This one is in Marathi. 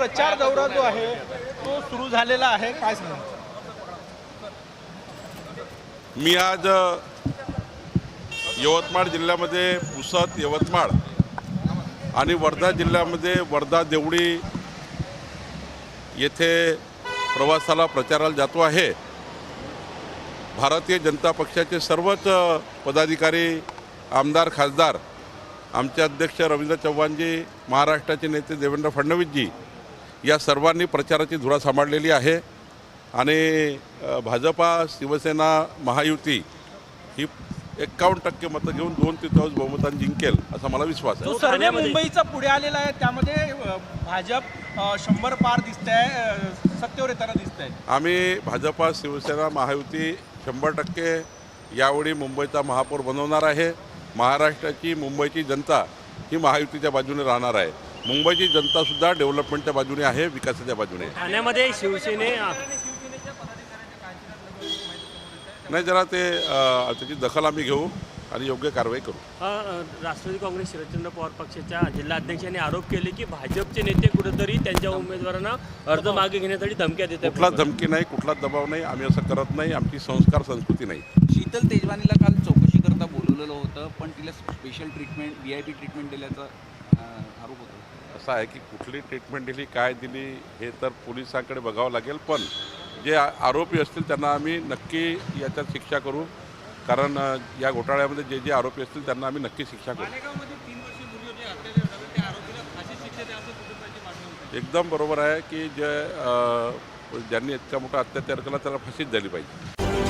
प्रचार दौरा जो आहे तो सुरू झालेला आहे. काय मी आज यवतमाळ जिल्ह्यामध्ये पुसद यवतमाळ आणि वर्धा जिल्ह्यामध्ये वर्धा देवळी येथे प्रवासाला प्रचाराला जातो आहे. भारतीय जनता पक्षाचे सर्वच पदाधिकारी आमदार खासदार आमचे अध्यक्ष रवींद्र चव्हाणजी महाराष्ट्राचे नेते देवेंद्र फडणवीसजी या सर्वांनी प्रचाराची धुरा सांभाळलेली आहे. आणि भाजपा शिवसेना महायुती ही एक्कावन्न टक्के मतं घेऊन दोन तृतीयांश बहुमतांनी जिंकेल असा मला विश्वास आहे. सर्वे मुंबईचा पुढे आलेला आहे. त्यामध्ये भाजप शंभर पार दिसतंय सत्तेवर येताना दिसतंय. आम्ही भाजपा शिवसेना महायुती शंभर टक्के यावेळी मुंबईचा महापौर बनवणार आहे. महाराष्ट्राची मुंबईची जनता ही महायुतीच्या बाजूने राहणार आहे. मुंबईची जनतासुद्धा डेव्हलपमेंटच्या बाजूने आहे विकासाच्या बाजूने आहे. ठाण्यामध्ये शिवसेने नाही जरा ते अ, त्याची दखल आम्ही घेऊ आणि योग्य कारवाई करू अ, राष्ट्रवादी काँग्रेस शरदचंद्र पवार पक्षाच्या जिल्हाध्यक्षांनी आरोप केले की भाजपचे नेते कुठेतरी त्यांच्या उमेदवारांना अर्ज मागे घेण्यासाठी धमक्या देत आहेत. कुठलाच धमकी नाही कुठलाच दबाव नाही आम्ही असं करत नाही आमची संस्कार संस्कृती नाही शीतल तेजवानीला काल चौकशी करता बोलवलेलं होतं पण तिला special treatment V I P treatment दिल्याचा अं, आरोप होता. असं आहे की कुठली ट्रीटमेंट दिली काय दिली हे तर पोलिसांकडे बघावं लागेल. पण जे आरोपी असतील त्यांना आम्ही नक्की याच्यात शिक्षा करू. कारण या घोटाळ्यामध्ये जे जे आरोपी असतील त्यांना आम्ही नक्की शिक्षा करू. एकदम बरोबर आहे की जे ज्यांनी इतका मोठा अत्याचार केला त्याला फाशीच झाली पाहिजे.